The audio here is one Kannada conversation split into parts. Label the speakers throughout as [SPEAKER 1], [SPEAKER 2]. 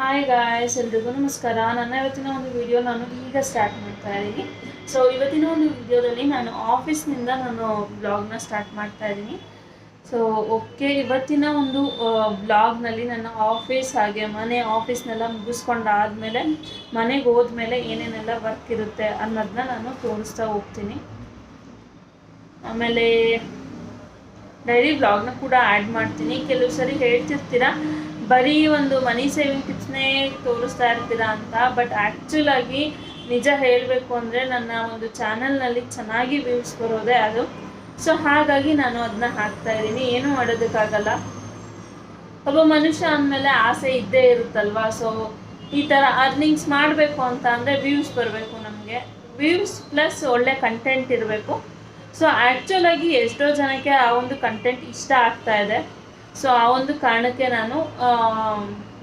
[SPEAKER 1] ಹಾಯ್ ಗಾಯ್ಸ್ ಎಲ್ರಿಗೂ ನಮಸ್ಕಾರ. ನನ್ನ ಇವತ್ತಿನ ಒಂದು ವಿಡಿಯೋ ನಾನು ಈಗ ಸ್ಟಾರ್ಟ್ ಮಾಡ್ತಾ ಇದ್ದೀನಿ. ಸೊ ಇವತ್ತಿನ ಒಂದು ವಿಡಿಯೋದಲ್ಲಿ ನಾನು ಆಫೀಸ್ನಿಂದ ನಾನು ಬ್ಲಾಗ್ನ ಸ್ಟಾರ್ಟ್ ಮಾಡ್ತಾ ಇದ್ದೀನಿ. ಸೊ ಓಕೆ ಇವತ್ತಿನ ಒಂದು ಬ್ಲಾಗ್ನಲ್ಲಿ ನನ್ನ ಆಫೀಸ್ ಹಾಗೆ ಮನೆ ಆಫೀಸ್ನೆಲ್ಲ ಮುಗಿಸ್ಕೊಂಡಾದ್ಮೇಲೆ, ಮನೆಗೆ ಹೋದ್ಮೇಲೆ ಏನೇನೆಲ್ಲ ವರ್ಕ್ ಇರುತ್ತೆ ಅನ್ನೋದನ್ನ ನಾನು ತೋರಿಸ್ತಾ ಹೋಗ್ತೀನಿ. ಆಮೇಲೆ ಡೈಲಿ ಬ್ಲಾಗ್ನ ಕೂಡ ಆ್ಯಡ್ ಮಾಡ್ತೀನಿ. ಕೆಲವು ಸರಿ ಹೇಳ್ತಿರ್ತೀರಾ? ಬರೀ ಒಂದು ಮನಿ ಸೇವಿಂಗ್ ಟಿಪ್ಸ್ನೇ ತೋರಿಸ್ತಾ ಇರ್ತೀರಾ ಅಂತ ಬಟ್ ಆ್ಯಕ್ಚುಲ್ ಆಗಿ ನಿಜ ಹೇಳಬೇಕು ಅಂದರೆ ನನ್ನ ಒಂದು ಚಾನಲ್ನಲ್ಲಿ ಚೆನ್ನಾಗಿ ವ್ಯೂಸ್ ಬರೋದೇ ಅದು. ಸೊ ಹಾಗಾಗಿ ನಾನು ಅದನ್ನ ಹಾಕ್ತಾ ಇದ್ದೀನಿ. ಏನೂ ಮಾಡೋದಕ್ಕಾಗಲ್ಲ. ಒಬ್ಬ ಮನುಷ್ಯ ಅಂದಮೇಲೆ ಆಸೆ ಇದ್ದೇ ಇರುತ್ತಲ್ವಾ? ಸೊ ಈ ಥರ ಅರ್ನಿಂಗ್ಸ್ ಮಾಡಬೇಕು ಅಂತ ಅಂದರೆ ವ್ಯೂಸ್ ಬರಬೇಕು ನಮಗೆ. ವ್ಯೂಸ್ ಪ್ಲಸ್ ಒಳ್ಳೆ ಕಂಟೆಂಟ್ ಇರಬೇಕು. ಸೊ ಆ್ಯಕ್ಚುಲಾಗಿ ಎಷ್ಟೋ ಜನಕ್ಕೆ ಆ ಒಂದು ಕಂಟೆಂಟ್ ಇಷ್ಟ ಆಗ್ತಾ ಇದೆ. ಸೊ ಆ ಒಂದು ಕಾರಣಕ್ಕೆ ನಾನು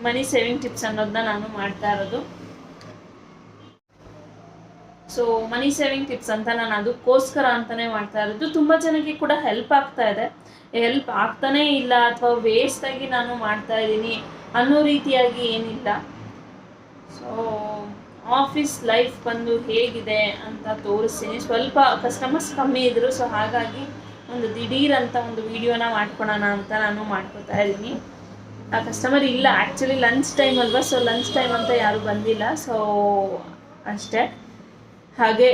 [SPEAKER 1] ಮನಿ ಸೇವಿಂಗ್ ಟಿಪ್ಸ್ ಅನ್ನೋದನ್ನ ನಾನು ಮಾಡ್ತಾ ಇರೋದು. ಸೊ ಮನಿ ಸೇವಿಂಗ್ ಟಿಪ್ಸ್ ಅಂತ ನಾನು ಅದಕ್ಕೋಸ್ಕರ ಅಂತಲೇ ಮಾಡ್ತಾ ಇರೋದು. ತುಂಬ ಜನಕ್ಕೆ ಕೂಡ ಹೆಲ್ಪ್ ಆಗ್ತಾ ಇದೆ. ಹೆಲ್ಪ್ ಆಗ್ತಾನೇ ಇಲ್ಲ ಅಥವಾ ವೇಸ್ಟ್ ಆಗಿ ನಾನು ಮಾಡ್ತಾ ಇದ್ದೀನಿ ಅನ್ನೋ ರೀತಿಯಾಗಿ ಏನಿಲ್ಲ. ಸೊ ಆಫೀಸ್ ಲೈಫ್ ಬಂದು ಹೇಗಿದೆ ಅಂತ ತೋರಿಸ್ತೀನಿ. ಸ್ವಲ್ಪ ಕಸ್ಟಮರ್ಸ್ ಕಮ್ಮಿ ಇದ್ದರು ಸೊ ಹಾಗಾಗಿ ಒಂದು ದಿಢೀರ್ ಅಂತ ಒಂದು ವಿಡಿಯೋನ ಮಾಡ್ಕೊಳೋಣ ಅಂತ ನಾನು ಮಾಡ್ಕೊತಾ ಇದ್ದೀನಿ. ಆ ಕಸ್ಟಮರ್ ಇಲ್ಲ ಆ್ಯಕ್ಚುಲಿ ಲಂಚ್ ಟೈಮ್ ಅಲ್ವಾ? ಸೊ ಲಂಚ್ ಟೈಮ್ ಅಂತ ಯಾರೂ ಬಂದಿಲ್ಲ. ಸೊ ಅಷ್ಟೇ. ಹಾಗೆ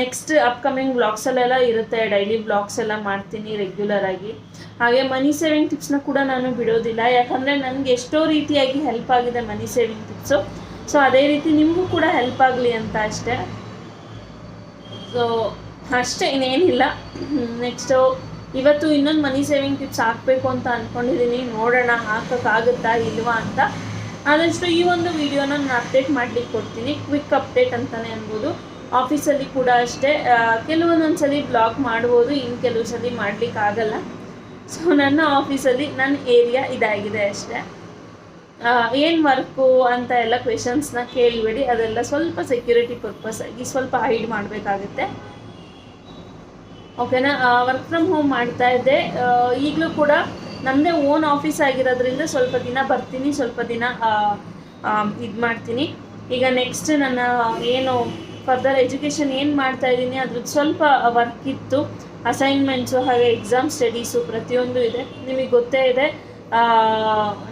[SPEAKER 1] ನೆಕ್ಸ್ಟ್ ಅಪ್ಕಮಿಂಗ್ ಬ್ಲಾಗ್ಸಲ್ಲೆಲ್ಲ ಇರುತ್ತೆ. ಡೈಲಿ ಬ್ಲಾಗ್ಸ್ ಎಲ್ಲ ಮಾಡ್ತೀನಿ ರೆಗ್ಯುಲರ್ ಆಗಿ. ಹಾಗೆ ಮನಿ ಸೇವಿಂಗ್ ಟಿಪ್ಸ್ನ ಕೂಡ ನಾನು ಬಿಡೋದಿಲ್ಲ. ಯಾಕಂದರೆ ನನಗೆ ಎಷ್ಟೋ ರೀತಿಯಾಗಿ ಹೆಲ್ಪ್ ಆಗಿದೆ ಮನಿ ಸೇವಿಂಗ್ ಟಿಪ್ಸು ಸೊ ಅದೇ ರೀತಿ ನಿಮಗೂ ಕೂಡ ಹೆಲ್ಪ್ ಆಗಲಿ ಅಂತ ಅಷ್ಟೇ. ಸೊ ಅಷ್ಟೇ, ಇನ್ನೇನಿಲ್ಲ. ನೆಕ್ಸ್ಟು ಇವತ್ತು ಇನ್ನೊಂದು ಮನಿ ಸೇವಿಂಗ್ ಟಿಪ್ಸ್ ಹಾಕಬೇಕು ಅಂತ ಅಂದ್ಕೊಂಡಿದ್ದೀನಿ ನೋಡೋಣ, ಹಾಕೋಕ್ಕಾಗುತ್ತಾ ಇಲ್ವಾ ಅಂತ. ಆದಷ್ಟು ಈ ಒಂದು ವಿಡಿಯೋನ ನಾನು ಅಪ್ಡೇಟ್ ಮಾಡ್ಲಿಕ್ಕೆ ಕೊಡ್ತೀನಿ. ಕ್ವಿಕ್ ಅಪ್ಡೇಟ್ ಅಂತಲೇ ಅನ್ಬೋದು. ಆಫೀಸಲ್ಲಿ ಕೂಡ ಅಷ್ಟೇ. ಕೆಲವೊಂದೊಂದು ಸಲ ಬ್ಲಾಗ್ ಮಾಡ್ಬೋದು, ಇನ್ನು ಕೆಲವು ಸಲ ಮಾಡ್ಲಿಕ್ಕೆ ಆಗಲ್ಲ. ಸೊ ನನ್ನ ಆಫೀಸಲ್ಲಿ ನನ್ನ ಏರಿಯಾ ಇದಾಗಿದೆ ಅಷ್ಟೇ. ಏನು ವರ್ಕು ಅಂತ ಎಲ್ಲ ಕ್ವೆಶನ್ಸ್ನ ಕೇಳಬೇಡಿ. ಅದೆಲ್ಲ ಸ್ವಲ್ಪ ಸೆಕ್ಯೂರಿಟಿ ಪರ್ಪಸ್ ಆಗಿ ಸ್ವಲ್ಪ ಹೈಡ್ ಮಾಡಬೇಕಾಗುತ್ತೆ. ಓಕೆನಾ? ವರ್ಕ್ ಫ್ರಮ್ ಹೋಮ್ ಮಾಡ್ತಾ ಇದ್ದೆ. ಈಗಲೂ ಕೂಡ ನಮ್ಮದೇ ಓನ್ ಆಫೀಸ್ ಆಗಿರೋದ್ರಿಂದ ಸ್ವಲ್ಪ ದಿನ ಬರ್ತೀನಿ, ಸ್ವಲ್ಪ ದಿನ ಇದು ಮಾಡ್ತೀನಿ. ಈಗ ನೆಕ್ಸ್ಟ್ ನನ್ನ ಏನು ಫರ್ದರ್ ಎಜುಕೇಷನ್ ಏನು ಮಾಡ್ತಾ ಇದ್ದೀನಿ ಅದ್ರದ್ದು ಸ್ವಲ್ಪ ವರ್ಕ್ ಇತ್ತು. ಅಸೈನ್ಮೆಂಟ್ಸು ಹಾಗೆ ಎಕ್ಸಾಮ್ ಸ್ಟಡೀಸು ಪ್ರತಿಯೊಂದು ಇದೆ. ನಿಮಗೆ ಗೊತ್ತೇ ಇದೆ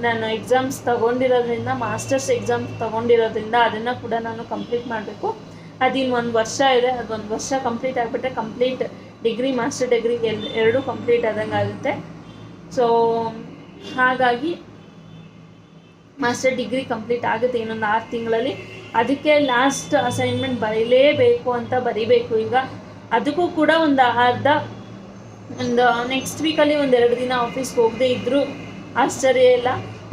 [SPEAKER 1] ನಾನು ಎಕ್ಸಾಮ್ಸ್ ತಗೊಂಡಿರೋದ್ರಿಂದ ಮಾಸ್ಟರ್ಸ್ ಎಕ್ಸಾಮ್ ತಗೊಂಡಿರೋದ್ರಿಂದ ಅದನ್ನು ಕೂಡ ನಾನು ಕಂಪ್ಲೀಟ್ ಮಾಡಬೇಕು. ಅದಿನ್ನು ಒಂದು ವರ್ಷ ಇದೆ. ಅದೊಂದು ವರ್ಷ ಕಂಪ್ಲೀಟ್ ಆಗಿಬಿಟ್ರೆ ಕಂಪ್ಲೀಟ್ ಡಿಗ್ರಿ, ಮಾಸ್ಟರ್ ಡಿಗ್ರಿ ಎಲ್, ಎರಡೂ ಕಂಪ್ಲೀಟ್ ಆದಂಗೆ ಆಗುತ್ತೆ. ಸೊ ಹಾಗಾಗಿ ಮಾಸ್ಟರ್ ಡಿಗ್ರಿ ಕಂಪ್ಲೀಟ್ ಆಗುತ್ತೆ ಇನ್ನೊಂದು ಆರು ತಿಂಗಳಲ್ಲಿ. ಅದಕ್ಕೆ ಲಾಸ್ಟ್ ಅಸೈನ್ಮೆಂಟ್ ಬರೀಲೇಬೇಕು ಅಂತ ಬರಿಬೇಕು. ಈಗ ಅದಕ್ಕೂ ಕೂಡ ಒಂದು ಅರ್ಧ, ಒಂದು ನೆಕ್ಸ್ಟ್ ವೀಕಲ್ಲಿ ಒಂದೆರಡು ದಿನ ಆಫೀಸ್ಗೆ ಹೋಗದೆ ಇದ್ದರೂ ಆಶ್ಚರ್ಯ ಇಲ್ಲ.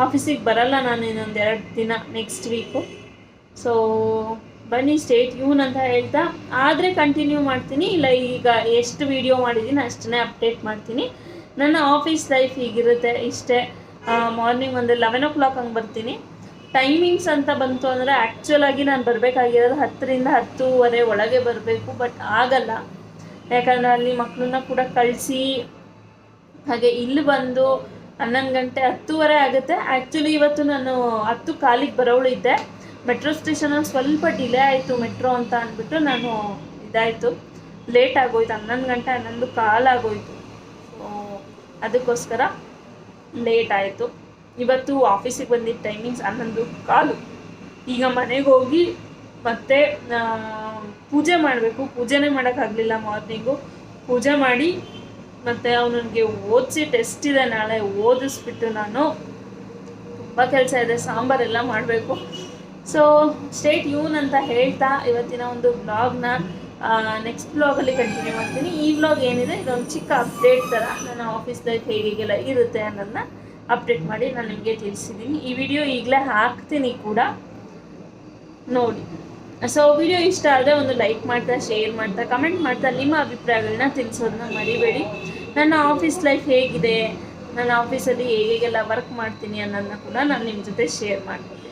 [SPEAKER 1] ಆಫೀಸಿಗೆ ಬರಲ್ಲ ನಾನು ಇನ್ನೊಂದು ಎರಡು ದಿನ ನೆಕ್ಸ್ಟ್ ವೀಕು ಸೊ ಬನ್ನಿ ಸ್ಟೇಟ್ ಯೂನ್ ಅಂತ ಹೇಳ್ತಾ, ಆದರೆ ಕಂಟಿನ್ಯೂ ಮಾಡ್ತೀನಿ. ಇಲ್ಲ, ಈಗ ಎಷ್ಟು ವೀಡಿಯೋ ಮಾಡಿದ್ದೀನಿ ಅಷ್ಟನ್ನೇ ಅಪ್ಡೇಟ್ ಮಾಡ್ತೀನಿ. ನನ್ನ ಆಫೀಸ್ ಲೈಫ್ ಹೀಗಿರುತ್ತೆ, ಇಷ್ಟೇ. ಮಾರ್ನಿಂಗ್ ಒಂದು ಲೆವೆನ್ ಓ ಕ್ಲಾಕ್ ಹಂಗೆ ಬರ್ತೀನಿ. ಟೈಮಿಂಗ್ಸ್ ಅಂತ ಬಂತು ಅಂದರೆ ಆ್ಯಕ್ಚುಲಾಗಿ ನಾನು ಬರಬೇಕಾಗಿರೋದು ಹತ್ತರಿಂದ ಹತ್ತೂವರೆ ಒಳಗೆ ಬರಬೇಕು ಬಟ್ ಆಗಲ್ಲ. ಯಾಕಂದರೆ ಅಲ್ಲಿ ಮಕ್ಕಳನ್ನ ಕೂಡ ಕಳಿಸಿ, ಹಾಗೆ ಇಲ್ಲಿ ಬಂದು ಹನ್ನೊಂದು ಗಂಟೆ ಹತ್ತೂವರೆ ಆಗುತ್ತೆ. ಆ್ಯಕ್ಚುಲಿ ಇವತ್ತು ನಾನು ಹತ್ತು ಕಾಲಿಗೆ ಬರೋಳು ಇದ್ದೆ ಮೆಟ್ರೋ ಸ್ಟೇಷನಲ್ಲಿ ಸ್ವಲ್ಪ ಡಿಲೇ ಆಯಿತು ಮೆಟ್ರೋ ಅಂತ ಅಂದ್ಬಿಟ್ಟು ನಾನು ಇದಾಯಿತು. ಲೇಟ್ ಆಗೋಯ್ತು, ಹನ್ನೊಂದು ಗಂಟೆ ಹನ್ನೊಂದು ಕಾಲಾಗೋಯ್ತು ಸೊ ಅದಕ್ಕೋಸ್ಕರ ಲೇಟ್ ಆಯಿತು. ಇವತ್ತು ಆಫೀಸಿಗೆ ಬಂದಿದ್ದ ಟೈಮಿಂಗ್ಸ್ ಹನ್ನೊಂದು ಕಾಲು. ಈಗ ಮನೆಗೆ ಹೋಗಿ ಮತ್ತೆ ಪೂಜೆ ಮಾಡಬೇಕು. ಪೂಜೆನೇ ಮಾಡೋಕ್ಕಾಗಲಿಲ್ಲ ಮಾರ್ನಿಂಗು. ಪೂಜೆ ಮಾಡಿ ಮತ್ತು ಅವನಿಗೆ ಓದಿಸಿ ಟೆಸ್ಟ್ ಇದೆ ನಾಳೆ, ಓದಿಸ್ಬಿಟ್ಟು ನಾನು ತುಂಬ ಕೆಲಸ ಇದೆ, ಸಾಂಬಾರೆಲ್ಲ ಮಾಡಬೇಕು. ಸೊ ಸ್ಟೇಟ್ ಯೂನ್ ಅಂತ ಹೇಳ್ತಾ ಇವತ್ತಿನ ಒಂದು ಬ್ಲಾಗ್ನ ನೆಕ್ಸ್ಟ್ ಬ್ಲಾಗಲ್ಲಿ ಕಂಟಿನ್ಯೂ ಮಾಡ್ತೀನಿ. ಈ ಬ್ಲಾಗ್ ಏನಿದೆ, ಇದೊಂದು ಚಿಕ್ಕ ಅಪ್ಡೇಟ್ ಥರ ನನ್ನ ಆಫೀಸ್ ಲೈಫ್ ಹೇಗೆಲ್ಲ ಇರುತ್ತೆ ಅನ್ನೋದನ್ನ ಅಪ್ಡೇಟ್ ಮಾಡಿ ನಾನು ನಿಮಗೆ ತಿಳಿಸಿದ್ದೀನಿ ಈ ವಿಡಿಯೋ ಈಗಲೇ ಹಾಕ್ತೀನಿ ಕೂಡ. ನೋಡಿ. ಸೊ ವಿಡಿಯೋ ಇಷ್ಟ ಆದರೆ ಒಂದು ಲೈಕ್ ಮಾಡ್ತಾ ಶೇರ್ ಮಾಡ್ತಾ ಕಮೆಂಟ್ ಮಾಡ್ತಾ ನಿಮ್ಮ ಅಭಿಪ್ರಾಯಗಳನ್ನ ತಿಳಿಸೋದನ್ನ ಮರಿಬೇಡಿ. ನನ್ನ ಆಫೀಸ್ ಲೈಫ್ ಹೇಗಿದೆ, ನನ್ನ ಆಫೀಸಲ್ಲಿ ಹೇಗೆಲ್ಲ ವರ್ಕ್ ಮಾಡ್ತೀನಿ ಅನ್ನೋದನ್ನ ಕೂಡ ನಾನು ನಿಮ್ಮ ಜೊತೆ ಶೇರ್ ಮಾಡ್ತೀನಿ